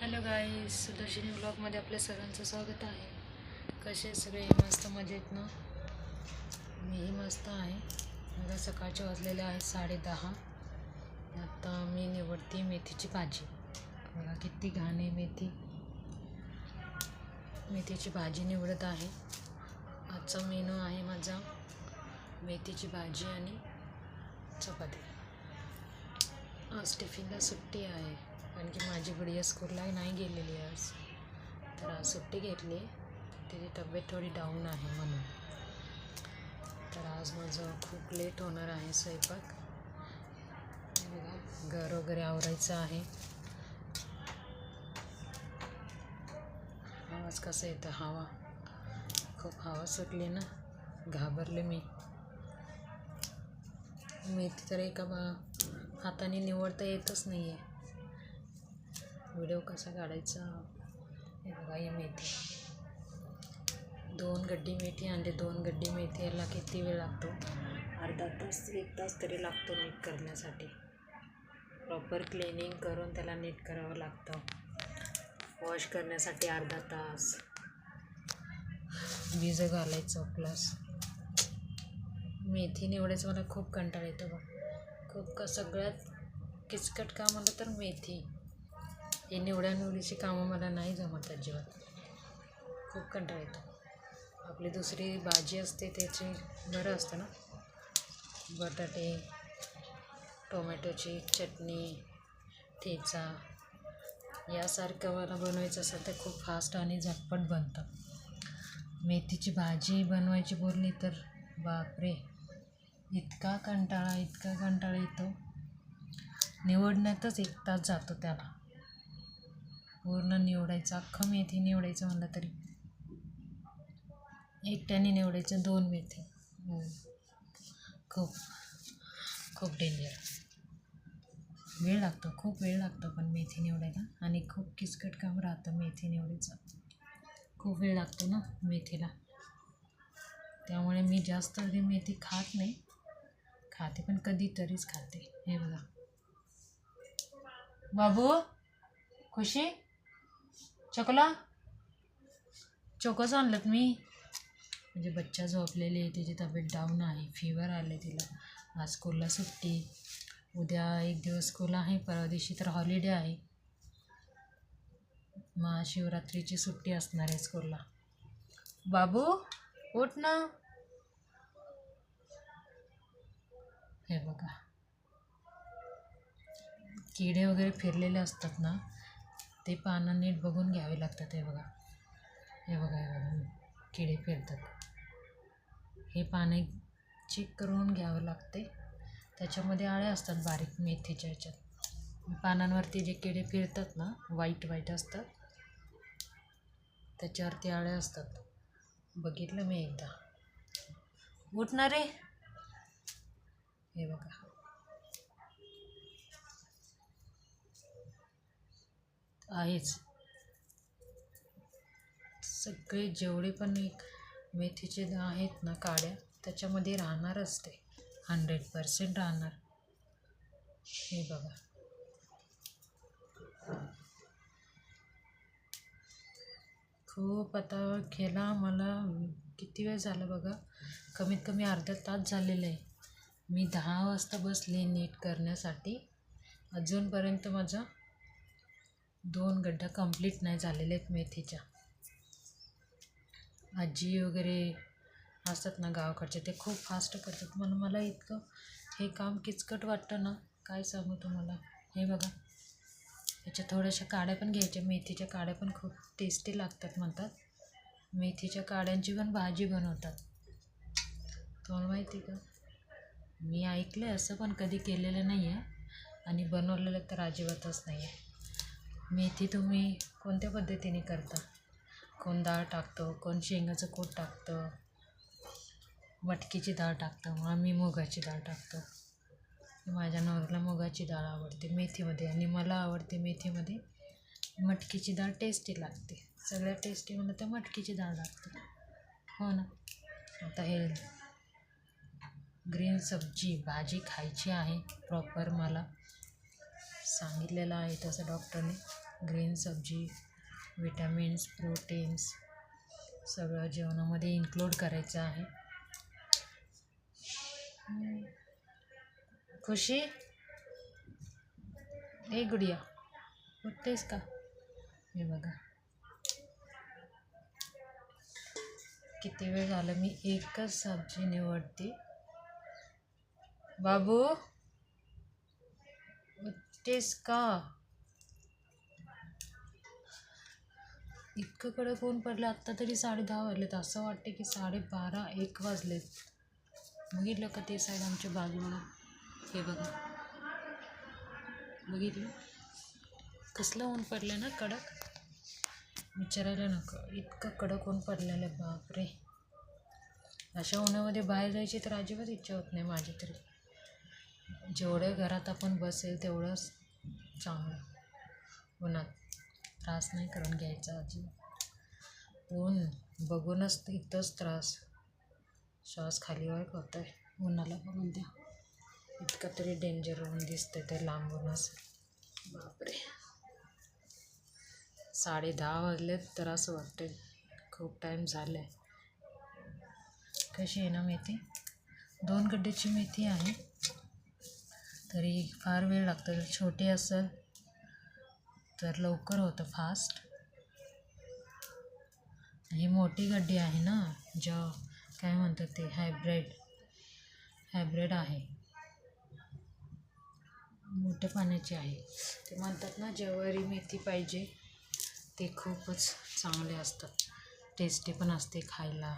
Hello गाईस सुदर्शनी ब्लॉगमध्ये आपल्या सर्वांचं स्वागत आहे. कसे सगळे? मस्त मजेत ना? मीही मस्त आहे. मला सकाळचे वाजलेले आहेत साडे दहा आता मी निवडते मेथीची भाजी. बघा किती घाण आहे मेथी. मेथीची भाजी निवडत आहे. आजचा मेनू आहे माझा मेथीची भाजी आणि चपाती. आज टिफिनला सुट्टी आहे. कारण की माझी गुडिया स्कूलला नाही गेलेली आज. तर आज सुट्टी घेतली. तिची तब्येत थोडी डाऊन आहे म्हणून. तर आज माझं खूप लेट होणार आहे स्वयंपाक. बघा घर वगैरे आवरायचं आहे. आवाज कसा येतं? हवा. खूप हवा सुटली ना. घाबरले मी. मेथी तर एका हाताने निवडता येतच नाही आहे व्हिडिओ कसा काढायचा? हे बघा ही मेथी. दोन गड्डी मेथी आणली दोन गड्डी मेथी याला किती वेळ लागतो? अर्धा तास एक तास तरी लागतो नीट करण्यासाठी. प्रॉपर क्लिनिंग करून त्याला नीट करावं लागतं. वॉश करण्यासाठी अर्धा तास. भिज घालायचं प्लस मेथी निवडायचं मला खूप कंटाळा येतो बघ. खूप का सगळ्यात किचकट काम आलं तर मेथी. हे निवड्या निवडीची कामं मला नाही जमत अजिबात. खूप कंटाळा येतो. आपली दुसरी भाजी असते त्याची बरं असतं ना? बटाटे टोमॅटोची चटणी ठेचा यासारखं मला बनवायचं असेल तर खूप फास्ट आणि झटपट बनतं. मेथीची भाजी बनवायची बोलली तर बापरे! इतका कंटाळा इतका कंटाळा येतो. निवडण्यातच एक तास जातो त्याला. पूर्ण निवडायचं अख्खं मेथी निवडायचं म्हणलं तरी. एकट्याने निवडायचं दोन मेथी. खूप खूप डेंजर वेळ लागतो खूप वेळ लागतो पण मेथी निवडायला. आणि खूप किचकट काम राहतं मेथी निवडायचं खूप वेळ लागतो ना मेथीला. त्यामुळे मी जास्त कधी मेथी खात नाही. खाते पण कधीतरीच खाते. हे बघा. बाबू खुशी? चकोला? चोकोच आणलं मी. म्हणजे बच्चा झोपलेली आहे तिची तब्येत डाऊन आहे फिवर आले तिला. आज स्कूलला सुट्टी. उद्या एक दिवस स्कूल आहे परवा दिवशी तर हॉलिडे आहे. महाशिवरात्रीची सुट्टी असणार आहे स्कूलला बाबू उठ ना. हे बघा. किडे वगैरे फिरलेले असतात ना ते पानं नीट बघून घ्यावे लागतात हे बघा. हे बघा हे बघा. किडे फिरतात हे पाने चेक करून घ्यावं लागते. त्याच्यामध्ये आळे असतात बारीक मेथीच्या ह्याच्यात. पानांवरती जे किडे फिरतात ना वाईट वाईट असतात. त्याच्यावरती आळे असतात. बघितलं मी एकदा. उठणार रे हे बघा. आहेच. सगळे जेवढे पण एक मेथीचे आहेत ना काड्या त्याच्यामध्ये राहणारच ते हंड्रेड पर्सेंट राहणार. हे बघा. खूप आता केला मला किती वेळ झाला बघा. कमीत कमी अर्धा तास झालेला आहे. मी दहा वाजता बसले नीट करण्यासाठी. अजूनपर्यंत माझा दोन गड्डा कंप्लीट नाही झालेले आहेत मेथीच्या. आजी वगैरे असतात ना गावाकडचे ते खूप फास्ट करतात. म्हणून मला इतकं हे काम किचकट वाटतं ना काय सांगू तुम्हाला? हे बघा. याच्या थोड्याशा काड्या पण घ्यायच्या. मेथीच्या काड्या पण खूप टेस्टी लागतात म्हणतात. मेथीच्या काड्यांची पण भाजी बनवतात. तुम्हाला माहिती आहे का? मी ऐकलं आहे असं पण कधी केलेलं नाही आहे आणि बनवलेलं तर अजिबातच नाही आहे मेथी तुम्ही कोणत्या पद्धतीने करता? कोण डाळ टाकतो? कोण शेंगाचं कूट टाकतं? मटकीची डाळ टाकतं? आम्ही मुगाची डाळ टाकतो. माझ्या नवऱ्याला मुगाची डाळ आवडते मेथीमध्ये आणि मला आवडते मेथीमध्ये मटकीची डाळ टेस्टी लागते. सगळ्यात टेस्टी म्हणलं तर मटकीची डाळ लागते. हो ना? आता हे ग्रीन सब्जी भाजी खायची आहे प्रॉपर मला. सांगितलेलं आहे तसं डॉक्टरने. ग्रीन सब्जी विटॅमिन्स प्रोटीन्स सगळं जेवणामध्ये इन्क्लूड करायचं आहे. खुशी? ए गुडिया. उठतेस का? हे बघा. किती वेळ झालं मी एकच सब्जी निवडते. बाबू! टेस्ट का? इतकं कडक ऊन पडलं आत्ता तरी साडे दहा वाजलेत. असं वाटते की साडेबारा एक वाजलेत. बघितलं का ते साईड आमच्या बाजूला? हे बघा. बघितलं? कसलं ऊन पडलं ना कडक? विचारायला नको. इतकं कडक ऊन पडलेलं आहे बापरे. अशा उन्हामध्ये बाहेर जायची तर अजिबात इच्छा होत नाही माझी तरी. जेवढं घरात आपण बसेल तेवढंच चांगलं. उन्हात त्रास नाही करून घ्यायचा अजिबात. ऊन बघूनच इथंच त्रास. श्वास खाली वर होत आहे उन्हाला बघून द्या. इतकं तरी डेंजर होऊन दिसतंय ते लांबूनच. बापरे. साडे दहा वाजलेत तर असं वाटते खूप टाईम झालं आहे कशी आहे ना मेथी? दोन गड्ड्याची मेथी आहे. तरी फार वेळ लागतो. जर छोटी असेल तर लवकर होतं फास्ट. ही मोठी गड्डी आहे ना ज्या काय म्हणतात ते हायब्रिड हायब्रिड आहे. मोठ्या पाण्याची आहे. ते म्हणतात ना जेवारी मेथी पाहिजे. ते खूपच चांगले असतात. टेस्टी पण असते खायला.